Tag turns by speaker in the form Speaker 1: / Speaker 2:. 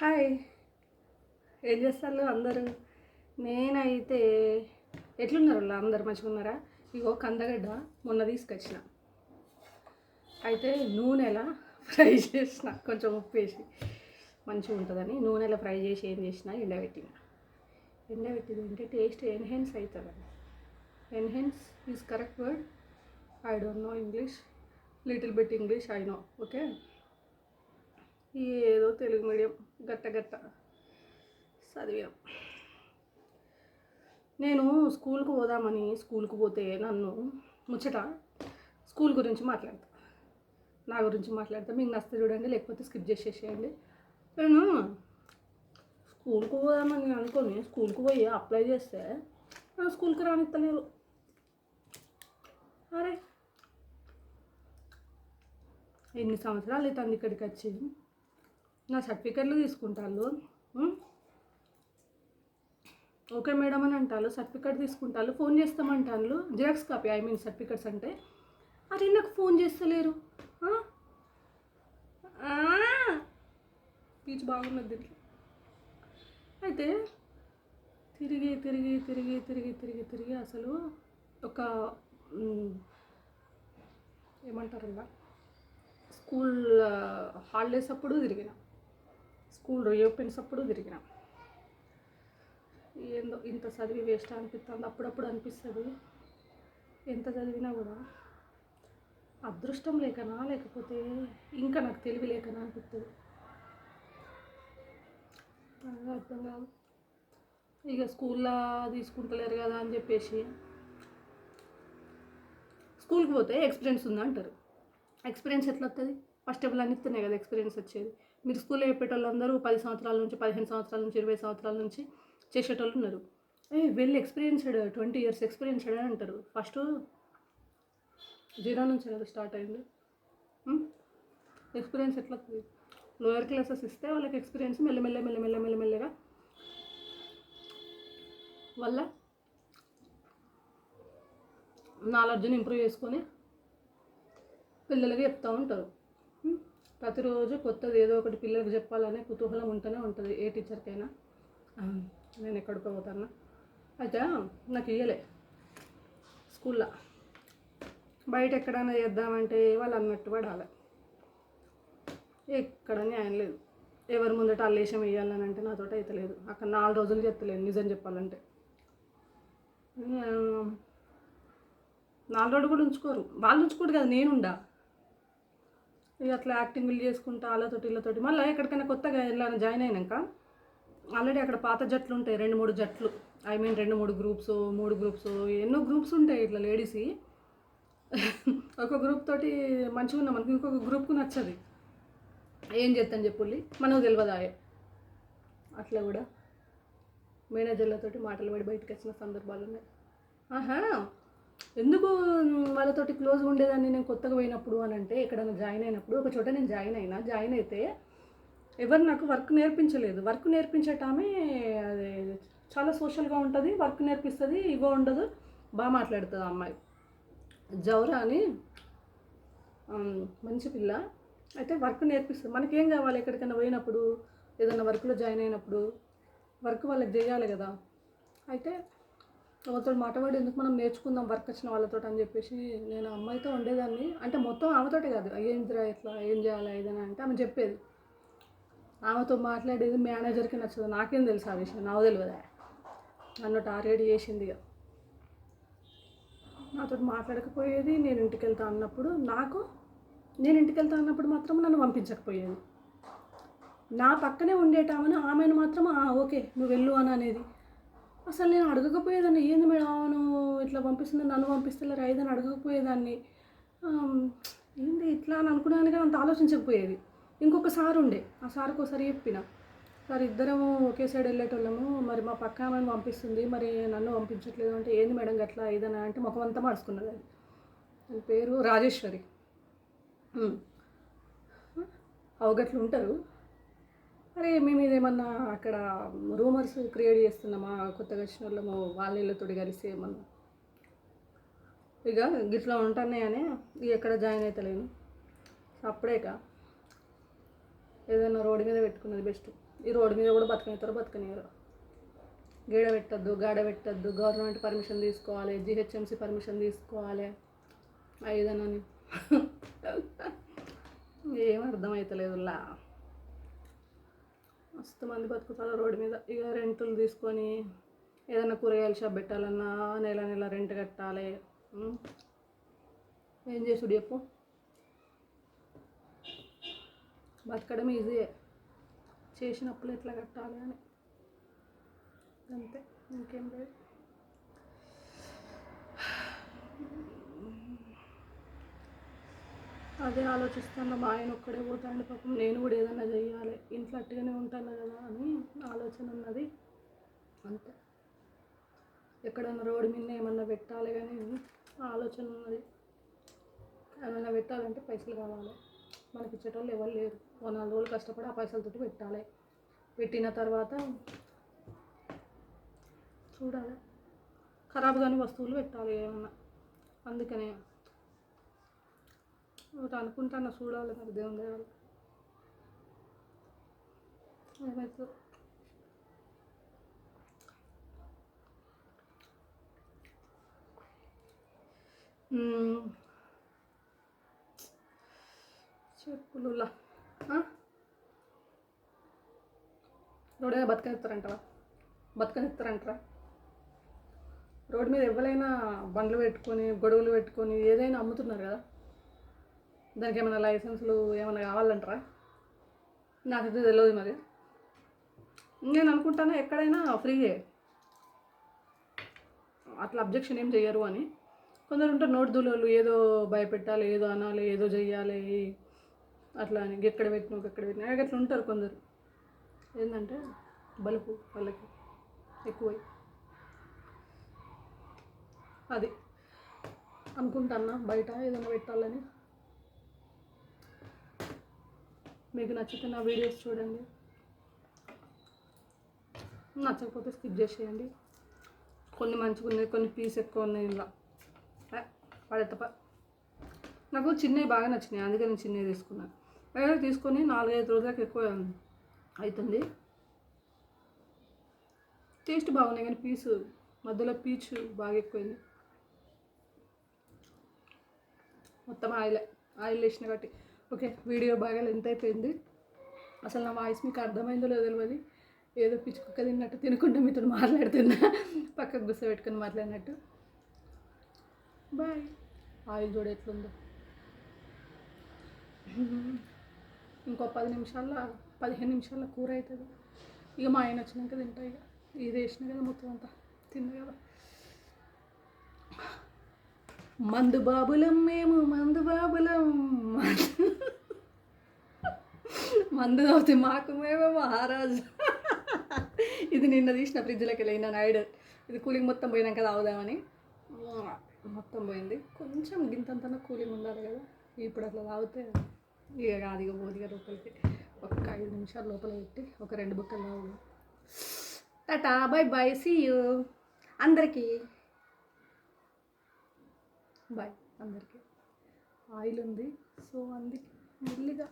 Speaker 1: Hi. ఏం చేస్తారు అందరూ? నేనైతే ఎట్లున్నారు అందరు మంచిగా ఉన్నారా ఇగో కందగడ్డ మొన్న తీసుకొచ్చిన. అయితే నూనెలా ఫ్రై చేసిన. కొంచెం ఉప్పు వేసి మంచిగా ఉంటుందని నూనెలో ఫ్రై చేసి ఏం చేసిన? ఎండబెట్టిన. ఎండబెట్టింది అంటే టేస్ట్ ఎన్హెన్స్ అవుతుంది enhance is correct word? I don't know English. Little bit English I know. Okay? ఏదో తెలుగు మీడియం గట్ట గట్ట చదివాం. నేను స్కూల్కి పోదామని స్కూల్కి పోతే నన్ను ముచ్చట స్కూల్ గురించి మాట్లాడతా. నా గురించి మాట్లాడతా. మీకు నస్తే చూడండి లేకపోతే స్కిప్ చేసేసేయండి నేను స్కూల్కి పోదామని అనుకొని స్కూల్కి పోయి అప్లై చేస్తే నా స్కూల్కి రానిస్తలేరు అరే! ఎన్ని సంవత్సరాలు అవుతుంది ఇక్కడికి వచ్చి? నా సర్టిఫికెట్లు తీసుకుంటాను ఓకే మేడం అని అంటారు సర్టిఫికెట్ తీసుకుంటారు phone చేస్తామంటాను xerox copy I mean certificates అంటే. అరే నాకు ఫోన్ చేస్తలేరు. పీచ్ పీచు బాగున్నది దీంట్లో. అయితే తిరిగి తిరిగి తిరిగి తిరిగి తిరిగి తిరిగి అసలు ఒక ఏమంటారు ఇలా స్కూల్ హాలిడేస్ అప్పుడు తిరిగిన. స్కూల్ రీఓపెన్స్ అప్పుడు తిరిగినాం. ఏందో ఇంత చదివి వేస్ట్ అనిపిస్తుంది అప్పుడప్పుడు అనిపిస్తుంది. ఎంత చదివినా కూడా అదృష్టం లేకనా లేకపోతే ఇంకా నాకు తెలివి లేకనా అనిపిస్తుంది నాకు అర్థం కాదు. ఇక స్కూల్లో తీసుకుంటలేరు కదా అని చెప్పేసి స్కూల్కి పోతే ఎక్స్పీరియన్స్ ఉందా అంటారు ఎక్స్పీరియన్స్ ఎట్లా వస్తుంది ఫస్ట్ ఎవరు ఆల్ కదా ఎక్స్పీరియన్స్ వచ్చేది. మీరు స్కూల్లో చెప్పేటోళ్ళందరూ పది సంవత్సరాల నుంచి పదిహేను సంవత్సరాల నుంచి ఇరవై సంవత్సరాల నుంచి చేసేటోళ్ళు ఉన్నారు. ఏ వెళ్ళి ఎక్స్పీరియన్స్డ్ ట్వంటీ ఇయర్స్ ఎక్స్పీరియన్స్డ్ అని అంటారు. ఫస్ట్ జీరో నుంచి కదా స్టార్ట్ అయింది. ఎక్స్పీరియన్స్ ఎట్లా లోయర్ క్లాసెస్ ఇస్తే వాళ్ళకి ఎక్స్పీరియన్స్ మెల్లమెల్ల మెల్లమెల్ల మెల్లమెల్లగా వల్ల నాలెడ్జ్ని ఇంప్రూవ్ చేసుకొని పిల్లలకి చెప్తూ ఉంటారు. ప్రతిరోజు కొత్తది ఏదో ఒకటి పిల్లలకు చెప్పాలనే కుతూహలం ఉంటూనే ఉంటుంది ఏ టీచర్కైనా. నేను ఎక్కడికో పోతాను? అయితే నాకు ఇయ్యలే స్కూల్లో. బయట ఎక్కడైనా చేద్దామంటే వాళ్ళు అన్నట్టు పడాలి ఎక్కడ న్యాయం లేదు. ఎవరి ముందట అల్లేషం వేయాలని అంటే నాతో అయితే లేదు. అక్కడ నాలుగు రోజులు చెప్తలేదు నిజం చెప్పాలంటే. నాలుగు రోజులు కూడా ఉంచుకోరు. వాళ్ళు ఉంచుకోరు కదా నేనుండా ఇక అట్లా యాక్టింగ్లు చేసుకుంటా వాళ్ళతోటి వీళ్ళతోటి మళ్ళీ ఎక్కడికైనా కొత్తగా వెళ్ళాను జాయిన్ అయినాక ఆల్రెడీ అక్కడ పాత జట్లు ఉంటాయి రెండు మూడు జట్లు. ఐ మీన్ రెండు మూడు గ్రూప్స్ మూడు గ్రూప్స్ ఎన్నో గ్రూప్స్ ఉంటాయి ఇట్లా లేడీస్ ఒక గ్రూప్ తోటి మంచిగా ఉన్నాం మనకి ఇంకొక గ్రూప్కు నచ్చది. ఏం చేస్తాను చెప్పుల్లి మనకు తెలియదాయే అట్లా కూడా. మేనేజర్లతోటి మాటలు పడి బయటకు వచ్చిన సందర్భాలు ఉన్నాయి. ఆహా! ఎందుకు వాళ్ళతోటి క్లోజ్ ఉండేదాన్ని నేను కొత్తగా పోయినప్పుడు అని అంటే ఎక్కడైనా జాయిన్ అయినప్పుడు ఒక చోట నేను జాయిన్ అయినా జాయిన్ అయితే ఎవరు నాకు వర్క్ నేర్పించలేదు. వర్క్ నేర్పించటామే అది చాలా సోషల్గా ఉంటుంది వర్క్ నేర్పిస్తుంది ఇగో ఉండదు బాగా మాట్లాడుతుంది ఆ అమ్మాయి. జౌరా అని మంచి పిల్ల. అయితే వర్క్ నేర్పిస్తుంది. మనకేం కావాలి ఎక్కడికైనా పోయినప్పుడు ఏదైనా వర్క్లో జాయిన్ అయినప్పుడు? వర్క్ వాళ్ళకి చేయాలి కదా. అయితే వాళ్ళతో మాటపడి ఎందుకు మనం నేర్చుకుందాం వర్క్ వచ్చిన వాళ్ళతో అని చెప్పేసి నేను అమ్మాయితో ఉండేదాన్ని. అంటే మొత్తం ఆమెతోటే కాదు. ఏంటిరా ఎట్లా ఏం చేయాలి ఏదైనా అంటే ఆమె చెప్పేది. ఆమెతో మాట్లాడేది మేనేజర్కి నచ్చదు. నాకేం తెలుసు ఆ విషయం. నాకు తెలియదా నన్ను టార్గెట్ చేసింది ఇక. నాతో మాట్లాడకపోయేది నేను ఇంటికి వెళ్తా అన్నప్పుడు నాకు నేను ఇంటికి వెళ్తా అన్నప్పుడు మాత్రం నన్ను పంపించకపోయేది. నా పక్కనే ఉండేటామని ఆమెను మాత్రం ఓకే నువ్వు వెళ్ళు అని అనేది. అసలు నేను అడగకపోయేదాన్ని. ఏంది మేడం అవును? ఇట్లా పంపిస్తుంది నన్ను పంపిస్తలేరు ఐదని అడగకపోయేదాన్ని. ఏంది ఇట్లా అని అనుకున్నాను కానీ అంత ఆలోచించకపోయేది. ఇంకొక సార్ ఉండే. ఆ సార్కి ఒకసారి చెప్పిన. సార్ ఇద్దరము ఒకే సైడ్ వెళ్ళేటోళ్ళము. మరి మా పక్క ఆమెను పంపిస్తుంది. మరి నన్ను పంపించట్లేదు అంటే ఏంది మేడం గట్లా ఏదైనా అంటే ముఖం అంతా మార్చుకున్నది అది. దాని పేరు రాజేశ్వరి. అవగట్లు ఉంటారు. అరే మేము ఇదేమన్నా అక్కడ రూమర్స్ క్రియేట్ చేస్తున్నామా? కొత్తగా వచ్చిన వాళ్ళము వాళ్ళ కలిసి ఏమన్నా? ఇక గిట్లా ఉంటున్నాయని ఇక ఎక్కడ జాయిన్ అవుతలేను అప్పుడేక ఏదైనా రోడ్డు మీద పెట్టుకున్నది బెస్ట్. ఈ రోడ్డు మీద కూడా బతకనిస్తారో బతకనియరు గీడ పెట్టద్దు గాడ పెట్టద్దు గవర్నమెంట్ పర్మిషన్ తీసుకోవాలి జిహెచ్ఎంసీ పర్మిషన్ తీసుకోవాలి. ఐదనని ఏం అర్థమవుతలేదు లా. మస్తు మంది బతుకుతారు రోడ్డు మీద. ఇక రెంటులు తీసుకొని ఏదైనా కూరగాయల షాప్ పెట్టాలన్నా నెల నెల రెంట్ కట్టాలి. ఏం చేసుడు చెప్పు. బతకడం ఈజీయే చేసినప్పుడు ఎట్లా కట్టాలి అని. అంతే. ఇంకేం లేదు. అదే ఆలోచిస్తాను మా ఆయన ఒక్కడే పోతాడు పాపం. నేను కూడా ఏదైనా చెయ్యాలి. గట్టిగానే ఉంటాను కదా అని ఆలోచన ఉన్నది. అంతే. ఎక్కడన్నా రోడ్డు మీద ఏమన్నా పెట్టాలి కానీ ఆలోచన ఉన్నది. ఏమైనా పెట్టాలంటే పైసలు కావాలి. మనకి ఇచ్చేటోళ్ళు ఎవరు లేరు. ఓ నాలుగు రోజులు కష్టపడి ఆ పైసలతోటి పెట్టాలి. పెట్టిన తర్వాత చూడాలి. ఖరాబ్ కాని వస్తువులు పెట్టాలి ఏమన్నా. అందుకనే. ఒకటి అనుకుంటాను చూడాలి మరి దేవుని దేవాలి ఏమైతే చెప్పులులా. రోడ్డు మీద బతకనిస్తారంటారా? బతకనిస్తారంటారా? రోడ్డు మీద ఎవరైనా బండ్లు పెట్టుకొని గొడవలు పెట్టుకొని ఏదైనా అమ్ముతున్నారు కదా? దానికి ఏమైనా లైసెన్సులు ఏమైనా కావాలంటారా? నాకు తెలియదు మరి. నేను అనుకుంటాను ఎక్కడైనా ఫ్రీయే. అట్లా అబ్జెక్షన్ ఏం చెయ్యరు అని. కొందరు ఉంటారు నోటి ఏదో భయపెట్టాలి ఏదో అనాలి ఏదో చెయ్యాలి. అట్లా అని. ఎక్కడ పెట్టినావు ఎక్కడ పెట్టినా. అట్లా ఉంటారు కొందరు. ఏంటంటే బలుపు వాళ్ళకి ఎక్కువై. అది అనుకుంటాన్నా బయట ఏదైనా పెట్టాలని. మీకు నచ్చితే నా వీడియోస్ చూడండి. నచ్చకపోతే స్కిప్ చేసేయండి. కొన్ని మంచిగా ఉన్నాయి కొన్ని పీస్ ఎక్కువ ఉన్నాయి ఇలా. పడేతప్ప నాకు చిన్నవి బాగా నచ్చినాయి అందుకే నేను చిన్నవి తీసుకున్నాను ఏదో తీసుకొని నాలుగైదు రోజులకు ఎక్కువ అవుతుంది టేస్ట్ బాగున్నాయి కానీ పీసు మధ్యలో పీచు బాగా ఎక్కువైంది. మొత్తం ఆయిల్ ఆయిల్ వేసిన కాబట్టి. ఓకే వీడియో బాగా లెంత్ అయిపోయింది. అసలు నా వాయిస్ మీకు అర్థమైందో లేదో తెలియదు ఏదో పిచ్చుకుక్క తిన్నట్టు తినకుండా మీతో మాట్లాడుతున్నా. పక్కకు గుస్స పెట్టుకుని మాట్లాడినట్టు. బాయ్. ఆయిల్ చూడ ఎట్లుందో. ఇంకో పది నిమిషాల్లో పదిహేను నిమిషాల్లో కూర అవుతుంది ఇక మా ఆయన వచ్చినాక తింటా ఇక. ఇది వేసిన కదా మొత్తం అంతా. తింది కదా. మందు బాబులం మేము మందు బాబులం. మందు అవుతే మాకు మేమే మహారాజు. ఇది నిన్న తీసిన ఫ్రిడ్జ్లోకి వెళ్ళిన నైడ్. ఇది కూలింగ్ మొత్తం పోయినాక తాగుదామని. మొత్తం పోయింది. కొంచెం గింతంతన కూలింగ్ ఉండాలి కదా. ఇప్పుడు అట్లా తాగితే ఇక కాదు ఇక పోదిగా లోపలికి. ఒక ఐదు నిమిషాలు లోపల పెట్టి ఒక రెండు బుక్కలు తాగు tata bye bye see you అందరికీ. బాయ్ అందరికీ. ఆయిల్ ఉంది. సో అందుకే మెల్లిగా.